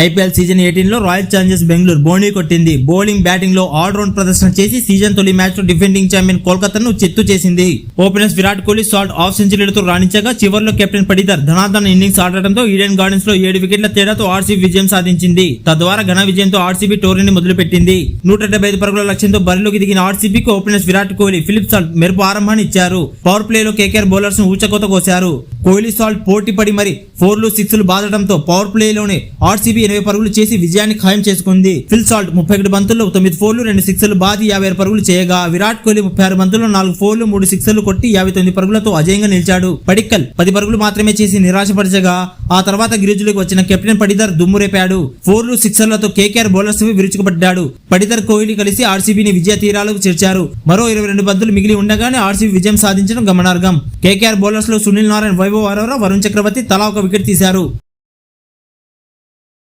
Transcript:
IPL season ఎయిటీన్లో royal challengers Bengaluru బోణీ కొట్టింది. బౌలింగ్ బ్యాటింగ్లో ఆల్ రౌండ్ ప్రదర్శన చేసి సీజన్ తొలి మ్యాచ్లో డిఫెండింగ్ ఛాంపియన్ కోల్కతాను చిత్తు చేసింది. Openers Virat Kohli Salt half సెంచరీలతో రాణించగా చివర్లో కెప్టెన్ పడిదర్ ధనాధన ఇన్నింగ్స్ ఆడటంతో ఈడెన్ గార్డెన్స్లో ఏడు వికెట్ల తేడాతో ఆర్సీబీ విజయం సాధించింది. తద్వారా ఘన విజయంతో ఆర్సీబీ టోర్నీని మొదలుపెట్టింది. నూట డెబ్బై ఐదు పరుగుల లక్ష్యంతో బరిలోకి దిగిన ఆర్సీబీకి openers Virat Kohli Philip Salt మెరుపు ఆరంభాన్ని ఇచ్చారు. పవర్ ప్లేలో కేకేఆర్ బౌలర్స్ను ఊచకోత కోశారు కోహ్లీ సాల్ట్ పోటీ పడి మరి ఫోర్లు సిక్స్లు బాదడంతో పవర్ ప్లేలోనే ఆర్సీబీ ఇరవై పరుగులు చేసి విజయాన్ని ఖాయం చేసుకుంది. ఫిల్ సాల్ట్ ముప్పై ఒకటి బంతుల్లో తొమ్మిది ఫోర్లు రెండు సిక్స్లు బాది యాభై ఆరు పరుగులు చేయగా విరాట్ కోహ్లీ ముప్పై ఆరు బంతుల్లో నాలుగు ఫోర్లు మూడు సిక్స్లు కొట్టి యాభై తొమ్మిది పరుగులతో అజయంగా నిలిచాడు. పడిక్కల్ పది పరుగులు మాత్రమే చేసి నిరాశపరచగా ఆ తర్వాత గిరిజులకు వచ్చిన కెప్టెన్ పడిదర్ దుమ్మురేపాడు ఫోర్లు సిక్సర్లతో కేకేఆర్ బౌలర్స్ విరుచుకుపడ్డాడు. పడిదర్ కోహ్లీ కలిసి ఆర్సీబీని విజయ తీరాలకు చేర్చారు. మరో ఇరవై రెండు బంతులు మిగిలి ఉండగానే ఆర్సీబీ విజయం సాధించడం గమనార్హం. కేకేఆర్ బౌలర్స్లో సునీల్ నారాయణ వైభవ్ అరోరా వరుణ్ చక్రవర్తి తలా ఒక వికెట్ తీశారు.